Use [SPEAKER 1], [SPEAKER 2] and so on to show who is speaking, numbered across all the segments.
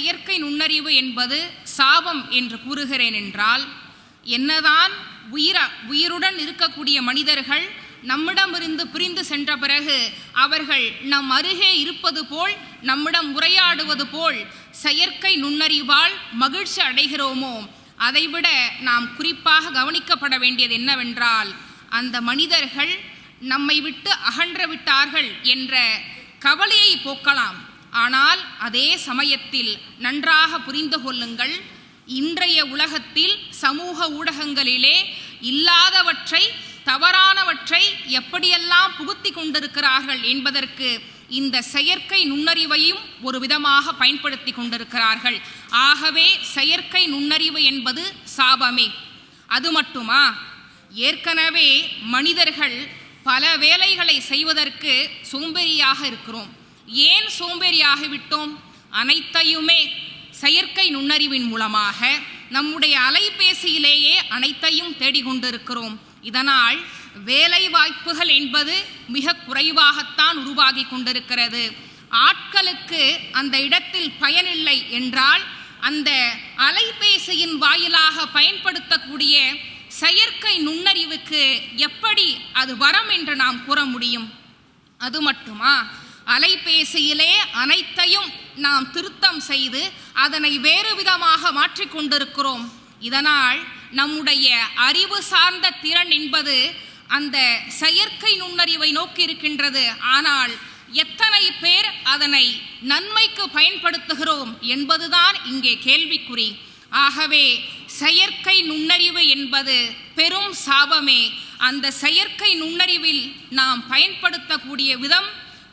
[SPEAKER 1] செயற்கை நுண்ணறிவு என்பது சாபம் என்று கூறுகிறேன் என்றால் என்னதான் உயிர உயிருடன் இருக்கக்கூடிய மனிதர்கள் நம்மிடமிருந்து பிரிந்து சென்ற பிறகு அவர்கள் நம் அருகே இருப்பது போல் நம்மிடம் உரையாடுவது போல் செயற்கை நுண்ணறிவால் மகிழ்ச்சி அடைகிறோமோ? அதைவிட நாம் குறிப்பாக கவனிக்கப்பட வேண்டியது என்னவென்றால் அந்த மனிதர்கள் நம்மை விட்டு அகன்று விட்டார்கள் என்ற கவலையை போக்கலாம். ஆனால் அதே சமயத்தில் நன்றாக புரிந்து கொள்ளுங்கள். இன்றைய உலகத்தில் சமூக ஊடகங்களிலே இல்லாதவற்றை தவறானவற்றை எப்படியெல்லாம் புகுத்தி கொண்டிருக்கிறார்கள் என்பதற்கு இந்த செயற்கை நுண்ணறிவையும் ஒரு விதமாக பயன்படுத்தி கொண்டிருக்கிறார்கள். ஆகவே செயற்கை நுண்ணறிவு என்பது சாபமே. அது மட்டுமா? ஏற்கனவே மனிதர்கள் பல வேலைகளை செய்வதற்கு சோம்பேறியாக இருக்கிறோம். ஏன் சோம்பேறியாகிவிட்டோம்? அனைத்தையுமே செயற்கை நுண்ணறிவின் மூலமாக நம்முடைய அலைபேசியிலேயே அனைத்தையும் தேடிக்கொண்டிருக்கிறோம். இதனால் வேலை வாய்ப்புகள் என்பது மிக குறைவாகத்தான் உருவாகி கொண்டிருக்கிறது. ஆட்களுக்கு அந்த இடத்தில் பயனில்லை என்றால் அந்த அலைபேசியின் வாயிலாக பயன்படுத்தக்கூடிய செயற்கை நுண்ணறிவுக்கு எப்படி அது வரம் என்று நாம் கூற முடியும்? அது மட்டுமா? அலைபேசியிலே அனைத்தையும் நாம் திருத்தம் செய்து அதனை வேறு விதமாக மாற்றிக்கொண்டிருக்கிறோம் இதனால் நம்முடைய அறிவு சார்ந்த திறன் என்பது அந்த செயற்கை நுண்ணறிவை நோக்கி இருக்கின்றது. ஆனால் எத்தனை பேர் அதனை நன்மைக்கு பயன்படுத்துகிறோம் என்பதுதான் இங்கே கேள்விக்குறி. ஆகவே செயற்கை நுண்ணறிவு என்பது பெரும் சாபமே. அந்த செயற்கை நுண்ணறிவில் நாம் பயன்படுத்தக்கூடிய விதம்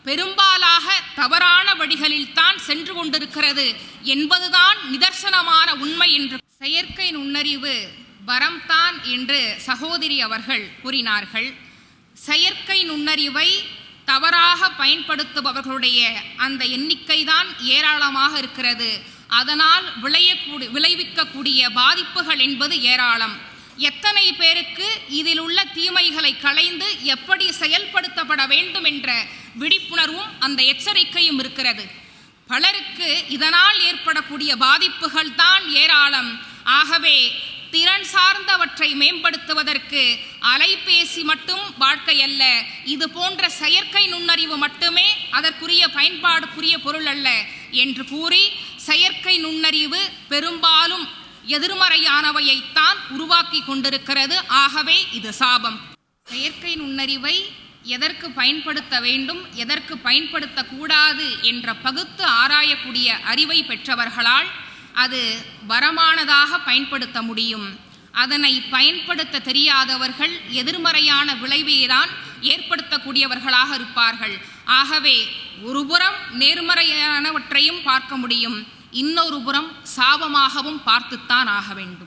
[SPEAKER 1] பெரும்பாலாக தவறான வழிகளில் தான் சென்று கொண்டிருக்கிறது என்பதுதான் நிதர்சனமான உண்மை என்று செயற்கை நுண்ணறிவு வரம்தான் என்று சகோதரி அவர்கள் கூறினார்கள். செயற்கை நுண்ணறிவை தவறாக பயன்படுத்துபவர்களுடைய அந்த எண்ணிக்கை தான் ஏராளமாக இருக்கிறது. அதனால் விளையக்கூடிய விளைவிக்கக்கூடிய பாதிப்புகள் என்பது ஏராளம். எத்தனை பேருக்கு இதில் உள்ள தீமைகளை களைந்து எப்படி செயல்படுத்தப்பட வேண்டும் என்ற விழிப்புணர்வும் அந்த எச்சரிக்கையும் இருக்கிறது. பலருக்கு இதனால் ஏற்படக்கூடிய பாதிப்புகள் தான் ஏராளம். ஆகவே திறன் சார்ந்தவற்றை மேம்படுத்துவதற்கு அலைபேசி மட்டும் வாழ்க்கை அல்ல. இது போன்ற செயற்கை நுண்ணறிவு மட்டுமே அதற்குரிய பயன்பாடுக்குரிய பொருள் அல்ல என்று கூறி செயற்கை நுண்ணறிவு பெரும்பாலும் எதிர்மறையானவையைத்தான் உருவாக்கி கொண்டிருக்கிறது. ஆகவே இது சாபம். செயற்கை நுண்ணறிவை எதற்கு பயன்படுத்த வேண்டும் எதற்கு பயன்படுத்தக்கூடாது என்ற பகுத்து ஆராயக்கூடிய அறிவை பெற்றவர்களால் அது வரமானதாக பயன்படுத்த முடியும். அதனை பயன்படுத்த தெரியாதவர்கள் எதிர்மறையான விளைவைதான் ஏற்படுத்தக்கூடியவர்களாக இருப்பார்கள். ஆகவே ஒருபுறம் நேர்மறையானவற்றையும் பார்க்க முடியும் இன்னொரு புறம் சாபமாகவும் பார்த்துத்தான் ஆக வேண்டும்.